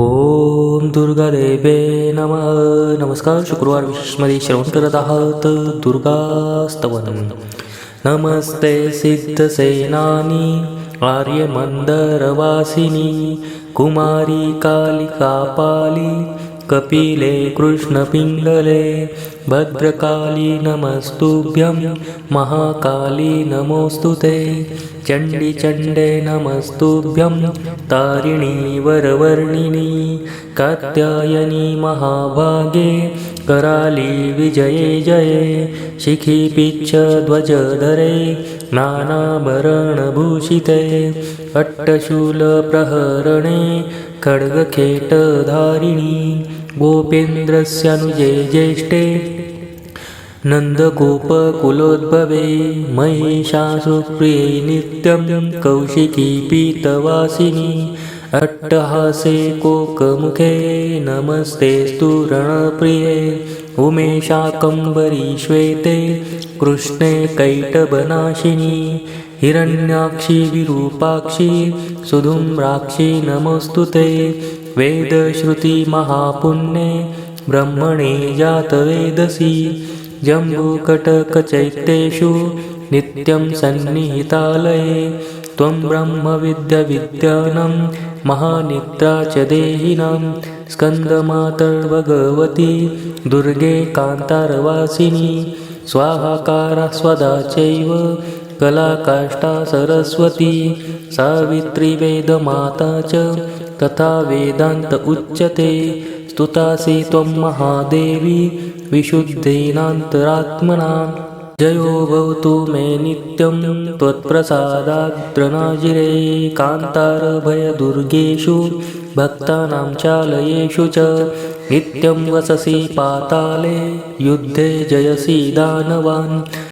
ओम दुर्गादेवे नमः। नमस्कार शुक्रवार विशेषमध्ये श्रवण करत आहात दुर्गास्तवन। नमस्ते सिद्धसेनानी आर्यमंदरवासिनी कुमारी कालिकापाली कपिले कृष्णपिङ्गले भद्रकाली नमस्तुभ्यं महाकाली नमोऽस्तु ते चण्डिचण्डे नमस्तुभ्यं तारिणी वरवर्णिनी कात्यायनी महाभागे कराली विजये जये शिखी धरे नानाभरणभूषिते अट्टशूलप्रहरणे खड्गखेटधारिणी गोपेन्द्रस्यानुजे ज्येष्ठे। नन्दगोपकुलोद्भवे महिषासुप्रिये नित्यं कौशिकी पीतवासिनी अट्टहासे कोकमुखे नमस्तेस्तु रणप्रिये उमेशाकम्बरी श्वेते कृष्णे कैटभनाशिनी हिरण्याक्षी विरूपाक्षी सुधूम्राक्षी नमस्तु ते। वेदश्रुतिमहापुण्ये ब्रह्मणे जातवेदसि जम्बूकटकचैत्येषु नित्यं सन्निहितालये त्वं ब्रह्मविद्यविद्यानं महानिद्रा च देहिनां। स्कन्दमातर्भगवती दुर्गे कान्तारवासिनी स्वाहाकारा स्वदा चैव कलाकाष्ठा सरस्वती सावित्री वेदमाता च। तथा वेदान्त उच्यते। स्तुतासि त्वं महादेवी विशुद्धेनान्तरात्मना। जयो भवतु मे नित्यं त्वत्प्रसादाद्रनाजिरे। कान्तारभयदुर्गेषु भक्तानां चालयेषु च नित्यं वससि पाताले। युद्धे जयसि दानवान्